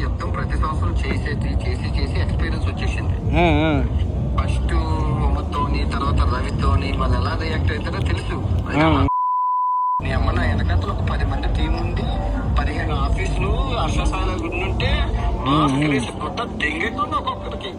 యుద్ధం ప్రతి సంవత్సరం చేసేది చేసి చేసి ఎక్స్పీరియన్స్ వచ్చేసింది. ఫస్ట్ ఉమ్మతోని తర్వాత రవితోని వాళ్ళు ఎలా రియాక్ట్ అవుతారో తెలుసు ఆ. నీ అమ్మ నా వెనకాతలు ఒక పది మంది టీం ఉంది పదిహేను ఆఫీసులు అర్షసాల ఉంటే మాస్క్ వేసి కొత్త ఒక్కొక్కరికి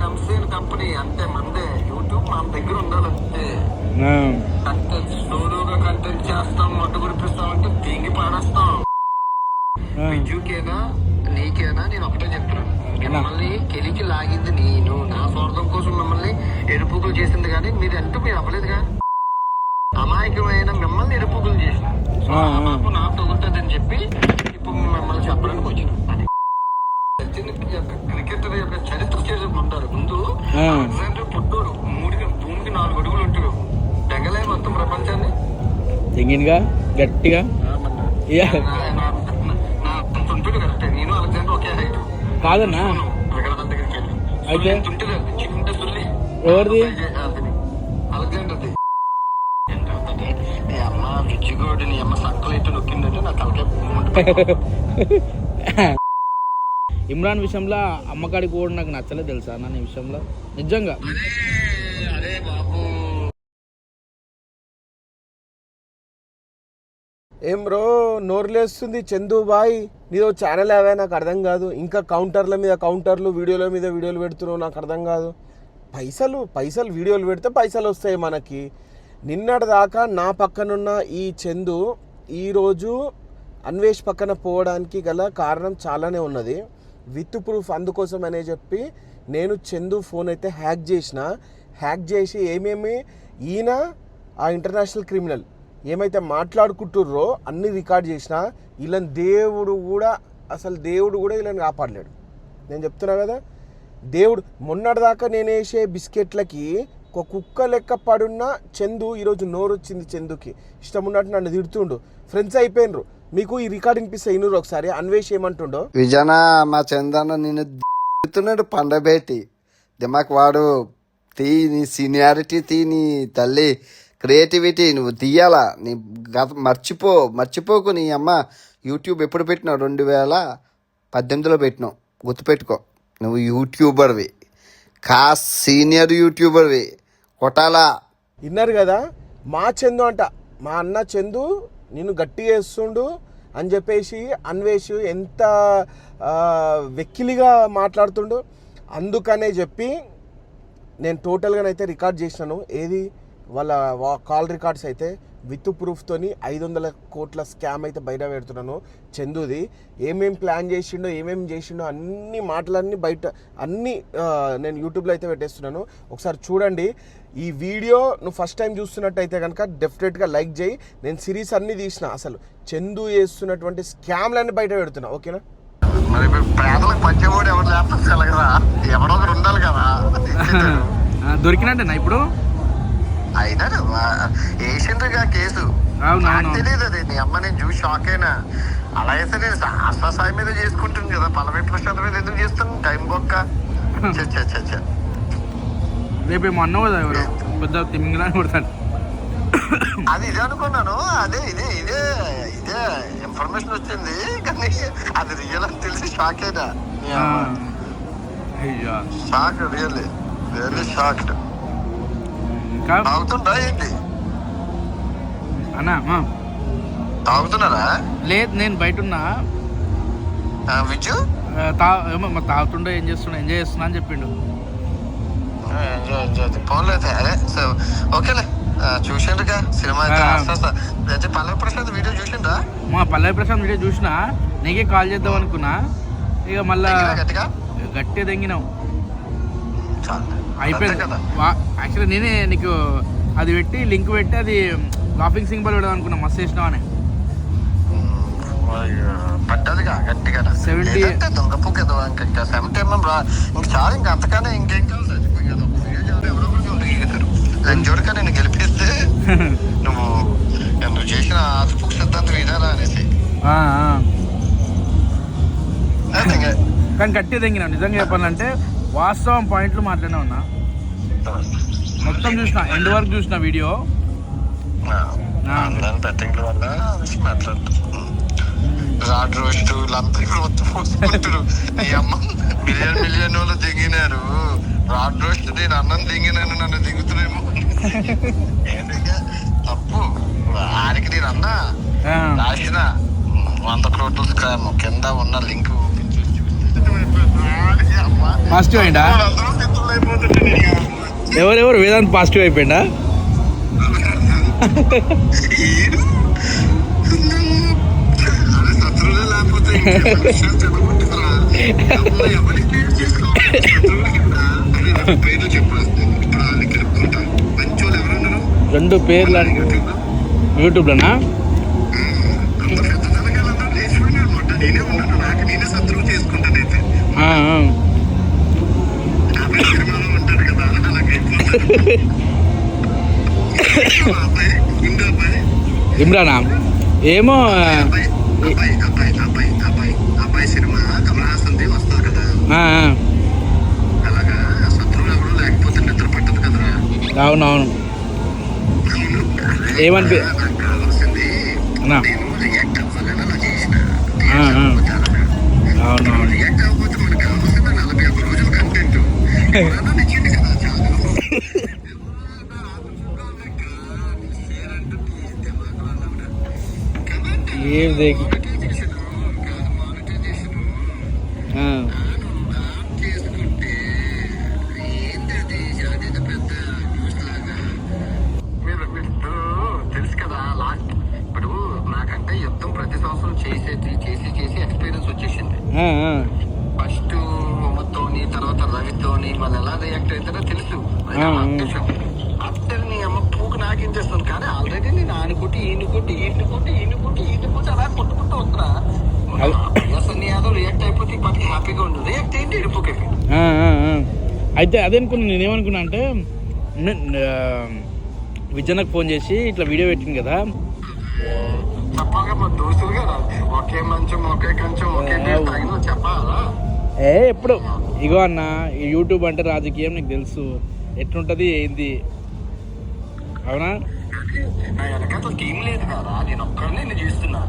కంపెనీ కంపెనీ అంతే మందే యూట్యూబ్ మన దగ్గర ఉండాలంటే. కంటెంట్ సోలోగా కంటెంట్ చేస్తాం మొట్ట గురిపిస్తాం అంటే తింగి పాడేస్తాం. విజుకేనా నేను ఒకటే చెప్తున్నాను మిమ్మల్ని కెలికి లాగింది నేను. నా స్వార్థం కోసం మిమ్మల్ని ఎరుపుకులు చేసింది కానీ మీరు అంటూ మీరు అవ్వలేదుగా. అమాయకమైన మిమ్మల్ని ఎరుపుకులు చేసిన సో ఆ. పాప నాకు తగులుతుందని చెప్పి ఇప్పుడు మిమ్మల్ని చెప్పడానికి వచ్చిన. క్రికెటర్ యొక్క చరిత్ర చేసుకుంటారు ముందు. అలెగ్జాండర్ పుట్టోడు మూడు భూమికి నాలుగు అడుగులు ఉంటాడు తెగలే మొత్తం ప్రపంచాన్ని. గట్టిగా. నా- నా- నా కరెక్టే నేను అలెగ్జాండర్ ఒకే హైట్. కాదన్నా. విగ్రహం దగ్గరికి వెళ్ళి. అయితే? అది, చిన్న సుల్లి ఎవరిది? అతని. అలెగ్జాండర్ది. ఏంటంటే, నీ అమ్మ విచ్చిగోడు నీ అమ్మ సక్కలు అయితే నొక్కిందంటే నా ఇమ్రాన్ విషయంలో అమ్మకాడికి కూడా నాకు నచ్చలేదు తెలుసా నీ విషయంలో? నిజంగా. అరే ఏం బ్రో నోర్లేస్తుంది చందుబాయ్ నీదో ఛానల్ అవే నాకు అర్థం కాదు. ఇంకా కౌంటర్ల మీద కౌంటర్లు వీడియోల మీద వీడియోలు పెడుతున్నావు నాకు అర్థం కాదు. పైసలు పైసలు వీడియోలు పెడితే పైసలు వస్తాయి మనకి. నిన్నటి దాకా నా పక్కనున్న ఈ చందు ఈరోజు అన్వేష్ పక్కన పోవడానికి గల కారణం చాలానే ఉన్నది. విత్ ప్రూఫ్ అందుకోసం అనే చెప్పి నేను చందు ఫోన్ అయితే హ్యాక్ చేసిన. హ్యాక్ చేసి ఏమేమి? ఈయన ఆ ఇంటర్నేషనల్ క్రిమినల్. ఏమైతే మాట్లాడుకుంటుర్రో అన్ని రికార్డ్ చేసిన వీళ్ళని దేవుడు కూడా అసలు దేవుడు కూడా వీళ్ళని కాపాడలేడు. నేను చెప్తున్నా కదా దేవుడు మొన్నటిదాకా నేను వేసే బిస్కెట్లకి ఒక కుక్క లెక్క పడున్న చందు ఈరోజు నోరు వచ్చింది చందుకి. ఇష్టం ఉన్నట్టు నన్ను తిడుతుండు. ఫ్రెండ్స్ అయిపోయినరు. మీకు ఈ రికార్డ్ వినిపిస్తే ఇనురు ఒకసారి అన్వేష్ ఏమంటుండో? విజన మా చందన నేను తిడుతున్నాడు పండబేటి. దిమాక్ వాడు తీ నీ సీనియారిటీ తీ నీ తల్లి. క్రియేటివిటీ నువ్వు తీయాలా? నీ గత మర్చిపో మర్చిపోకు నీ అమ్మ. యూట్యూబ్ ఎప్పుడు పెట్టినావు? రెండు వేల పద్దెనిమిదిలో పెట్టినావు. గుర్తుపెట్టుకో. నువ్వు యూట్యూబర్వి. Cos senior యూట్యూబర్వి. కొట్టాలా? విన్నారు కదా? మా చందు అంట. మా అన్న చందు నేను గట్టిగా వేస్తుండు అని చెప్పేసి అన్వేష్ ఎంత వెక్కిలిగా మాట్లాడుతుండు. అందుకనే చెప్పి నేను టోటల్గానైతే రికార్డ్ చేసినాను. ఏది? వాళ్ళ వా- కాల్ రికార్డ్స్ అయితే విత్ ప్రూఫ్తోని ఐదు వందల కోట్ల స్కామ్ అయితే బయట పెడుతున్నాను. చందుది ఏమేం ప్లాన్ చేసిండో ఏమేం చేసిండో అన్ని మాటలన్నీ బయట అన్నీ నేను యూట్యూబ్లో అయితే పెట్టేస్తున్నాను. ఒకసారి చూడండి. ఈ వీడియో నువ్వు ఫస్ట్ టైం చూస్తున్నట్టయితే కనుక డెఫినెట్గా లైక్ చేయి. నేను సిరీస్ అన్నీ తీసిన అసలు. చందు చేస్తున్నటువంటి స్కామ్లన్నీ బయట పెడుతున్నా. ఓకేనా? మరి ఇప్పుడు పేదలకు పంచేవాడు ఎవరు లేకపోతే ఎవరో ఉండాలి కదా. దొరికినట్టేనా ఇప్పుడు? అయినా వేసిండ్రుగా కేసు. నాకు. తెలియదు అది. నీ అమ్మ నేను చూసి షాక్ అయినా. అలా అయితే నేను ఆశా సాయి మీద చేసుకుంటుంది కదా పలవై ప్రశాంత్ మీద ఎందుకు చేస్తాను టైం బొక్క. చ్చ. రేపేమో అన్నావు కదా ఎవరు? పెద్ద తిమ్మింగలాని కొడతాడు. అది ఇదే అనుకున్నాను. అదే ఇదే ఇదే ఇదే ఇన్ఫర్మేషన్ వచ్చింది. కానీ అది రియల్ అని తెలిసి షాక్ అయినా. షాక్ రియల్లీ రియల్లీ షాక్డ్ తాగుతుండ్రా ఏంటి? అన్నా. తాగుతున్నారా? లేదు నేను బయట ఉన్నా విజు? తా ఏమో మరి తాగుతుండే ఏం చేస్తున్నా ఎంజాయ్ చేస్తున్నా అని చెప్పిండు. ఎంజాయ్ పోన్లేదు. అదే సో ఓకేలే. చూసిండ్రుగా సినిమా అయితే ఆ. అయితే పల్లవి ప్రసాద్ వీడియో చూసిండ్రా? మా పల్లవి ప్రశాంత్ వీడియో చూసినా నీకే కాల్ చేద్దాం అనుకున్నా. ఇక మళ్ళా దగ్గర గట్టిగా? గట్టిగా తెంగినావు చాలు. అయిపోయింది. యాక్చువల్లీ నేనే నీకు అది పెట్టి లింక్ పెట్టి అది లాఫింగ్ సింబల్ పెడదాం అనుకున్నా మస్తు చేసినావు అని. పడ్డదిగా గట్టిగా 70 లేదంటే దొంగపు కదా ఇంకా ఇంకా సెవెంటీ ఎంఎం రా ఇంక చాలు కావాలి? నేను చూడక నేను గెలిపిస్తే నువ్వు చేసిన సిద్ధాంతం ఇదారా అనేసి. కానీ గట్టిగా తెంగినావు నిజంగా చెప్పాలంటే వాస్తవం పాయింట్లు మాట్లాడినా ఉన్నా. మొత్తం చూసిన ఎండ్ వరకు చూసిన వీడియో. బెట్టింగ్ల వల్ల రాడ్ రోస్ట్ వీళ్ళంతా ఇక్కడ మొత్తం పోసుకుంటారు. నీ అమ్మ మిలియన్ మిలియన్ వాళ్ళు దిగినారు. రాడ్ రోస్ట్ నేను అన్నం దిగినాను నన్ను దిగుతున్నేమో తప్పు. ఆడికి నేను అన్నా. ఆ, రాసిన. వంద కోట్ల స్కామ్ కింద ఉన్న లింక్. ఓపెన్ చేసి చూస్తే పాజిటివ్ అయిందా ఎవరెవరు వేదాంత్ పాజిటివ్ అయిపోయిందా? రెండు పేర్లు యూట్యూబ్లో? యూట్యూబ్లోనా. నేనే ఉన్నాను. నాకు నేనే శత్రువు చేసుకుంటానైతే. ఆ, ఆ. అబ్బాయి సినిమాలో ఉంటాడు కదా, అలాగే అయిపోతాడు. ఆ అబ్బాయి, ఇంకో అబ్బాయి. ఇమ్రానా ఏమో సినిమా కమల్ హాసన్ది వస్తుంది కదా. అలాగా శత్రువులు ఎవరు లేకపోతే నిద్ర పట్టదు కదరా అవునవును ఏమనిపి. నేను రియాక్ట్ అవ్వాలని అలా చేసిన. అవునవును రియాక్ట్ అవ్వకపోతే సంవత్సరం చేసేది చేసి చేసి ఎక్స్పీరియన్స్ వచ్చేసింది. ఫస్ట్ తర్వాత రవితోని వాళ్ళు ఎలా రియాక్ట్ అవుతారో తెలుసు. ఆ, ఆ. అత్తరు నీ అమ్మ పూకు నాకించేస్తాను కానీ ఆల్రెడీ నేను ఆనుకుంటే ఈనుకుంటే ఈనుకుంటే ఈనుకుంటే ఈనుకుంటే అలా కొట్టుకుంటూ వస్తున్నా అసలు యాదవ్ రియాక్ట్ అయిపోతే ఈ పాటికి హ్యాపీగా ఉండు. రియాక్ట్ ఏంటి? ఆ, ఆ, ఆ. అయితే అదే అనుకున్నా నేనేమనుకున్నా అంటే నే- ఆ, విజయనకు ఫోన్ చేసి ఇట్లా వీడియో పెట్టింది కదా. దోస్తులు కదా ఒకే మంచం ఒకే కంచం ఒకే చెప్పాలా? ఏ ఎప్పుడు ఇగో అన్న యూట్యూబ్ అంటే రాజకీయం నీకు తెలుసు. ఎట్లుంటది ఏంది? అవునా? నా వెనకాతల టీం లేదు కదా నేను ఒక్కడినే నేను చేస్తున్నా.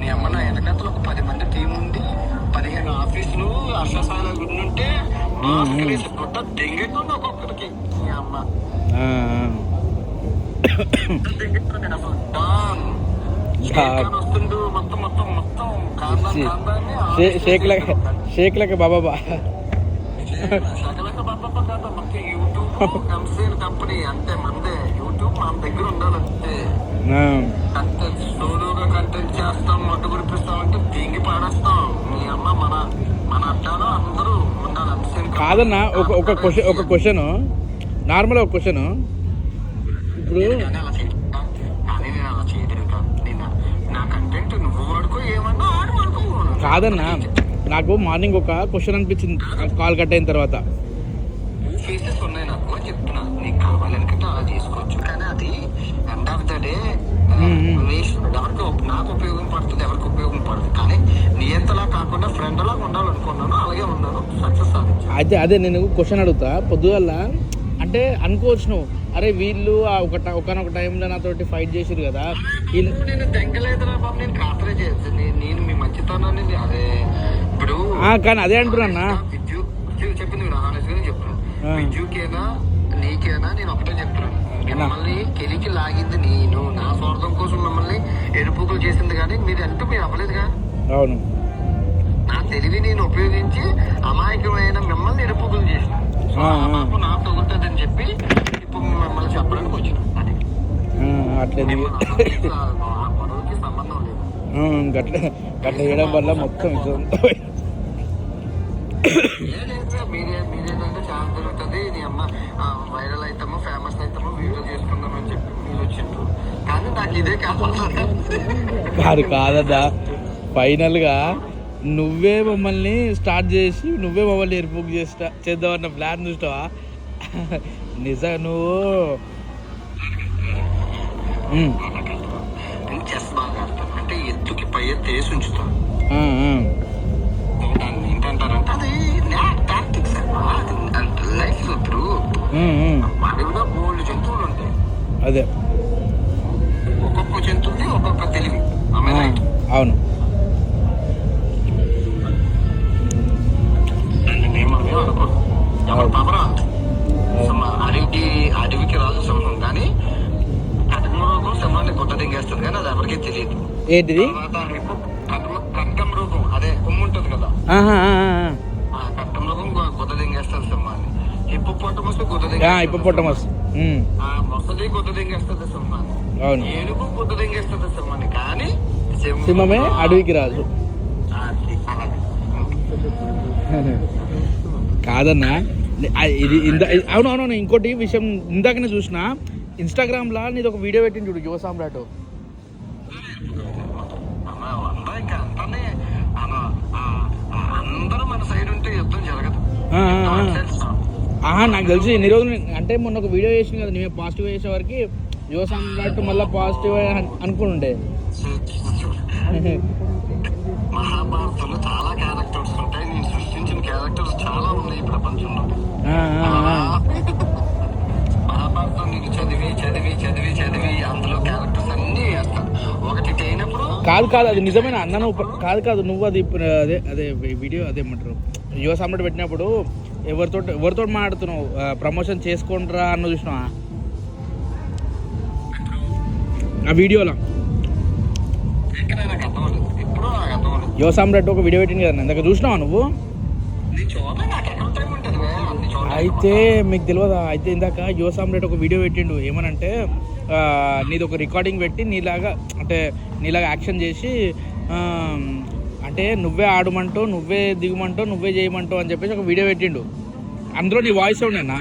నీ అమ్మ నా వెనకాతల ఒక పది మంది టీం ఉంది. పదిహేను ఆఫీసులు అశ్వసాల ఉంటే గుడ్డ దెంగెట్టుంది ఒక్కొక్కరికి నీ అమ్మ. దెంగెట్టు వస్తుండు మొత్తం కాందాన్ కాందాన్ని షే- షేక్ లెక్క షేక్ లెక్క బాబా కంపెనీ అంతే మందే యూట్యూబ్ మన దగ్గర కంటెంట్ సోలోగా కంటెంట్ చేస్తాం మట్టు అంటే పాడేస్తాం మీ అమ్మ మన మన అడ్డాలో అందరూ ఉండాలి కాదన్న ఒక ఒక క్వశ్చన్ ఒక క్వశ్చన్ నార్మల్ ఒక క్వశ్చన్ ఇప్పుడు కానీ అలా చేయను కానీ నేను అలా చేయలేదు కాదు నేను నా కంటెంట్ నువ్వు వాడుకో ఏమన్నా ఆడు వాడుకో కాదన్న. నాకు మార్నింగ్ ఒక క్వశ్చన్ అనిపించింది. కాల్ కట్ అయిన తర్వాత. ఉన్నాయి నాకు అని చెప్తున్నా. నీకు కావాలనుకుంటే అలా చేసుకోవచ్చు. కానీ అది ఎండ్ ఆఫ్ ద డే ఎవరికి ఉప్- నాకు ఉపయోగం పడుతుంది ఎవరికి ఉపయోగం పడుతుంది కానీ నీ ఎంతలా కాకుండా ఫ్రెండ్ లాగా ఉండాలనుకున్నాను అలాగే ఉన్నాను. సక్సెస్ సాధించాను అయితే అదే నేను క్వశ్చన్ అడుగుతా. పొద్దుగల అంటే అనుకోవచ్చు నువ్వు అరే వీళ్ళు ఒక ట- ఒకనొక టైంలో నాతోటి ఫైట్ చేసిరు కదా. నేను బాబు? నేను నేను మంచితనాన్ని నే- అదే ఇప్పుడు కానీ అదే అంటున్నా చెప్పింది మీరు హానెస్ట్గా చెప్తున్నాను. విద్యుకేనా నీకేనా నేను ఒకటే చెప్తున్నాను. మిమ్మల్ని కెలికి లాగింది నేను. నా స్వార్థం కోసం మిమ్మల్ని ఎరుపుకులు చేసింది కానీ మీరు అంటూ మీరు అవ్వలేదుగా? అవును. నా తెలివి నేను ఉపయోగించి అమాయకమైన మిమ్మల్ని ఎరుపుకులు చేసిన. పాపం నాకు తగులుతుందని చెప్పి ఇప్పుడు మిమ్మల్ని చెప్పడానికి వచ్చిన. అట్లేదు మిమ్మల్ని అందరికీ ఆ గొడవకి సంబంధం లేదు ఆ, గట్ల గట్ల చేయడం వల్ల మొత్తం వైరల్ అవుతాము ఫేమస్ అవుతాము వీడియో చెప్పి మీరు వచ్చిండ్రు. కానీ నాకు ఇదే కావాలి. కాదు కాదదా. ఫైనల్గా నువ్వే మమ్మల్ని స్టార్ట్ చేసి నువ్వే మమ్మల్ని ఎరుపుకు చేస్తా చేద్దామన్న ప్లాన్ చూస్తావా? నిజం నువ్వు. వేసి ఉంచుతాం. దాన్ని ఏంటంటారంటే అది టాక్టిక్స్ అది లైఫ్ ఇప్పుడు అడవిలో బోల్డ్ జంతువులు ఉంటాయి. అదే. ఒక్కొక్క జంతువుకి ఒక్కొక్క తెలివి. అవును. ఎవరి పాపరా? అడవికి అడవికి రాజు సింహం కానీ అడవిలో సింహాన్ని గుట్ట దింగేస్తుంది కానీ అది ఎవరికీ తెలియదు. ఏంటిది? హిప్పోపొటమస్ ఉమ్, ఆ మొసలి గుద్ద దింగేస్తుంది సింహాన్ని అవును. ఏనుగు గుద్ద దింగేస్తుంది సింహాన్ని కానీ సింహం- సింహమే అడవికి అలాగే. కాదన్నా ఇది ఇందా ఇది- అవును అవును అవును, ఇంకోటి విషయం ఇందాకనే చూసిన ఇన్స్టాగ్రామ్లో నీది ఒక వీడియో పెట్టింది చూడు యువ సామ్రాట్. ఆహా నాకు తెలిసి ఎన్ని రోజులు అంటే మొన్న ఒక వీడియో చేసింది కదా నేను పాజిటివ్ చేసే వరకు యువ సామ్రాట్ మళ్ళీ పాజిటివ్ అనుకుంటుండే మహాభారతంలో చాలా క్యారెక్టర్స్ ఉంటాయి. నేను సృష్టించిన క్యారెక్టర్స్ చాలా ఉన్నాయి ప్రపంచంలో. మహాభారతం నేను చదివి చదివి చదివి చదివి అందులో క్యారెక్టర్స్ అన్ని వేస్తాను ఒకటి అయినప్పుడు కాదు కాదు అది నిజమైన అన్న కాదు కాదు నువ్వు అది అదే అదే వీడియో అదే ఏమంటారు యువ సామ్రాట్ పెట్టినప్పుడు ఎవరితో ఎవరితో మాట్లాడుతున్నావు? ప్రమోషన్ చేసుకుంటారా అన్న చూసినావా? ఆ వీడియోలో. యోసాం రెడ్డి ఒక వీడియో పెట్టింది కదా ఇందాక చూసినావా నువ్వు? అయితే మీకు తెలియదా? అయితే ఇందాక యోసాం రెడ్డి ఒక వీడియో పెట్టిండు. ఏమనంటే నీది ఒక రికార్డింగ్ పెట్టి నీలాగా అంటే నీలాగా యాక్షన్ చేసి అంటే నువ్వే ఆడమంటూ నువ్వే దిగమంటావు నువ్వే చేయమంటావు అని చెప్పేసి ఒక వీడియో పెట్టిండు. అందులో నీ వాయిస్ ఉండేనా?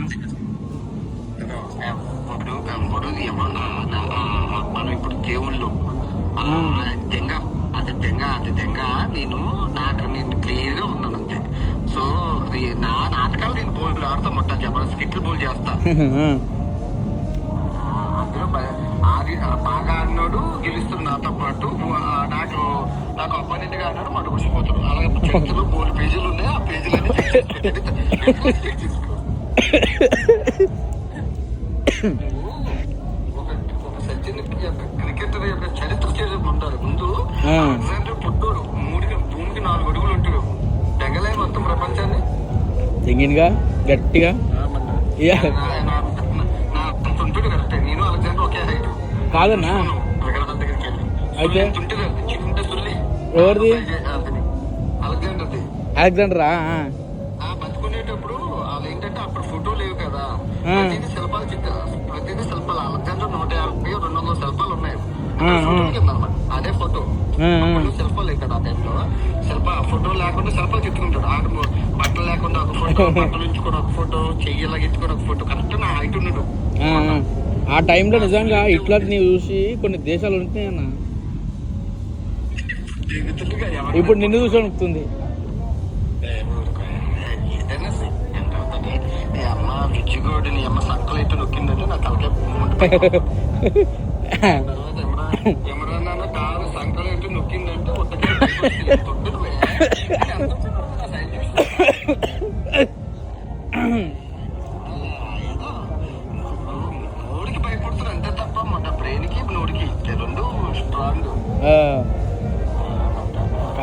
నా- మనం ఇప్పుడు దేవుళ్ళు ఆ, దెంగ అది దెంగ అది దెంగ నేను నాకు నేను క్లియర్ ఉన్నాను అంతే సో నా నాటకాలు నేను బోల్ ఆడతా మొట్ట చెప్పాలి స్కిట్లు బోల్ చేస్తా అందులో ఆ బాగా ఆడినోడు గెలుస్తుంది నాతో పాటు. నాకు నాకు అపోనెంట్గా ఆడినాడు మటు కూర్చిపోతాడు అలాగే చరిత్రలో మూడు పేజీలు ఉన్నాయి ఆ పేజీలన్నీ క్రికెటర్ యొక్క చరిత్ర చేయమంటారు ముందు ఆ. అలెగ్జాండర్ పుట్టోడు మూడికి భూమికి నాలుగు అడుగులు ఉంటాడు తెగలే మొత్తం ప్రపంచాన్ని తెంగిన్గా గట్టిగా. నా- ఉంటాడు కరెక్టే నేను అలెగ్జాండర్ ఒకే హైట్ కాదన్నా అయితే? ఎవరిది? అలెగ్జాండరా? బతుకునేటప్పుడు వాళ్ళు ఏంటంటే అప్పుడు ఫోటో లేవు కదా. ప్రతిదీ శిల్పాలు ప్రతిదీ శిల్పాలు. అలెగ్జాండర్ నూట యాభై రెండు వందల శిల్పాలు ఉన్నాయి. అదే ఫోటో. శిల్పాలు ఇక్కడ ఆ టైంలో. శిల్ప ఫోటో లేకుండా శిల్పాలు చిత్తుకుంటాడు ఆడు బట్టలు లేకుండా ఒక ఫోటో బట్టలు ఉంచుకొని ఒక ఫోటో చెయ్యలాగా ఎత్తుకొని ఒక ఫోటో. కరెక్ట్ నా హైట్ ఉన్నాడు. ఆ, టైంలో నిజంగా ని చూసి కొన్ని దేశాలు ఎవరు ఇప్పుడు నిన్ను చూసి అమ్మ సంకలు అయితే నొక్కిందంటే నా తలకే ఎమరన్నా కారు సంకలు అయితే నొక్కిందంటే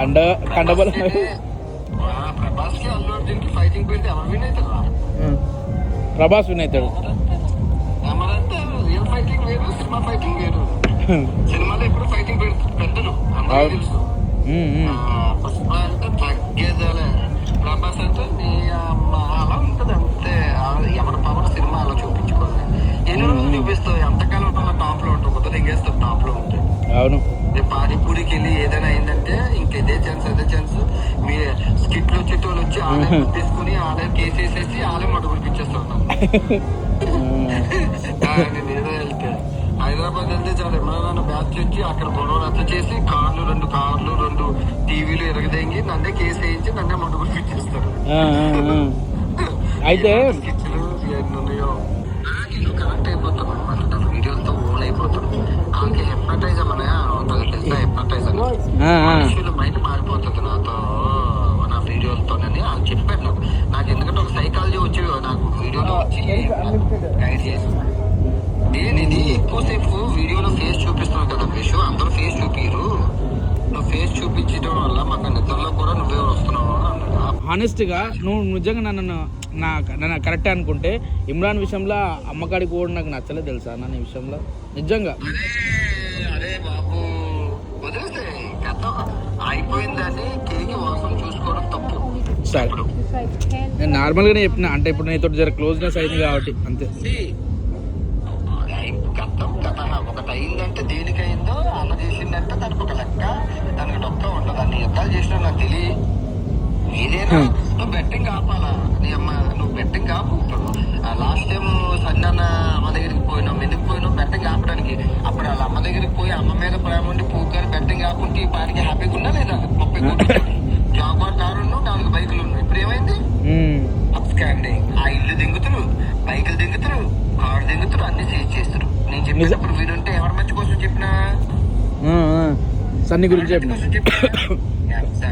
కండ కండబల ప్రభాస్ విన్ అవుతాడు. సినిమాలో ఎప్పుడు ఫైటింగ్ పెట్టరు అందరూ అవును. తెలుసు. తగ్గేదేలే ప్రభాస్ అంటే నీ అలా ఉంటది అంతే. ఆ, ఎవరి పవర్ సినిమా అలా చూపించుకోవాలి. ఎన్ని రోజులు చూపిస్తావు? ఎంతకాలం అలా టాప్లో ఉంటావు కొత్త దిగేస్తావు టాప్లో అవును. రేపు పానీపూరికి వెళ్ళి ఏదైనా అయిందంటే ఇంక ఇదే ఛాన్స్ అదే ఛాన్స్ మీ స్కిట్లు వచ్చేటోళ్ళు వచ్చి ఆలే తీసుకుని ఆలే కేసేసేసి ఆలే మటు పిలిపించేస్తారు నేను ఏదో వెళ్తే. హైదరాబాద్ వెళ్తే చాలా. ఏమైనా బ్యాచ్ వచ్చి అక్కడ గొడవ రద్ద చేసి కార్లు రెండు కార్లు రెండు టీవీలు ఎరగదేంగి నన్నే కేసు వేయించి నన్నే మటు పిలిపించేస్తారు. అయితే నేను కనెక్ట్ అయిపోతాను అనమాట వీడియోలతో ఓన్ అయిపోతాను వాళ్ళకి హెప్నటైజ్ అనే ఉంటుంది తెలుసా హెప్నటైజ్. మనుషుల మైండ్ మారిపోతుంది నాతో. నా వీడియోలతోనని వాళ్ళు చెప్పారు నాకు. నాకు ఎందుకంటే ఒక సైకాలజీ వచ్చి నాకు వీడియోలో వచ్చి గైడ్ చేసి నేను ఇది ఎక్కువసేపు వీడియోలో ఫేస్ హానెస్ట్గా నువ్వు నిజంగా నన్ను నా నన్ను కరెక్టే అనుకుంటే ఇమ్రాన్ విషయంలో అమ్మకాడికి కూడా నాకు నచ్చలేదు తెలుసా నన్ను ఈ విషయంలో? నిజంగా. సరే. నేను నార్మల్గానే చెప్పిన అంటే ఇప్పుడు నీతో జర క్లోజ్నెస్ అయింది కాబట్టి అంతే. ఒకటి అయిందంటే దేనికైందో అన్న చేసిందంటే దానికి ఒక లెక్క. దానికి డొక్క ఉండదు. అన్ని యుద్ధాలు చేసినా నాకు తెలియ ఏదైనా నువ్వు బెట్టింగ్ ఆపాలా? నీ అమ్మ నువ్వు బెట్టింగ్ ఆపు లాస్ట్ టైం సన్న అమ్మ దగ్గరికి పోయినాం. ఎందుకు పోయినాం బెట్టింగ్ ఆపడానికి. అప్పుడు వాళ్ళ అమ్మ దగ్గరికి పోయి అమ్మ మీద ప్రేమ ఉండి పూకారు బెట్టింగ్ ఆపుంటే ఈ పాటికి హ్యాపీగా ఉన్నా లేదా? ముప్పై కోట్లు జాగ్వార్ కారు నాలుగు బైకులు ఉన్నాయి. ఇప్పుడు ఏమైంది. అప్స్కాండింగ్ ఆ ఇల్లు దింగుతురు బైకులు దింగుతురు కారు దింగుతురు అన్ని చేసి చేస్తారు. నేను చెప్పినప్పుడు వీడుంటే ఎవరి మంచి కోసం చెప్పినా. సన్ని గురించి చెప్పిన?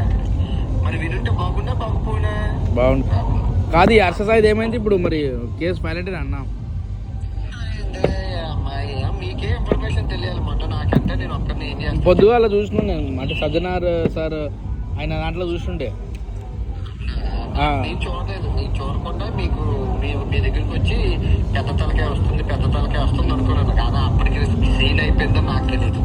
బాగుంది. కాదు ఈ హర్షసాయిది ఏమైంది ఇప్పుడు మరి? కేసు పైలట్ అన్నా ఏందే అమ్మాయి మీకే నేను పొద్దుగాల చూసిన నేను. అంటే సజ్జనార్ సార్ ఆయన దాంట్లో చూస్తుండే నేను చూడలేదు నేను చూడకుండా మీకు మీ మీ దగ్గరికి వచ్చి పెద్ద తలకే వస్తుంది పెద్ద తలకే వస్తుంది అనుకున్నాను కానీ అప్పటికి సీన్ అయిపోయిందో నాకు తెలియదు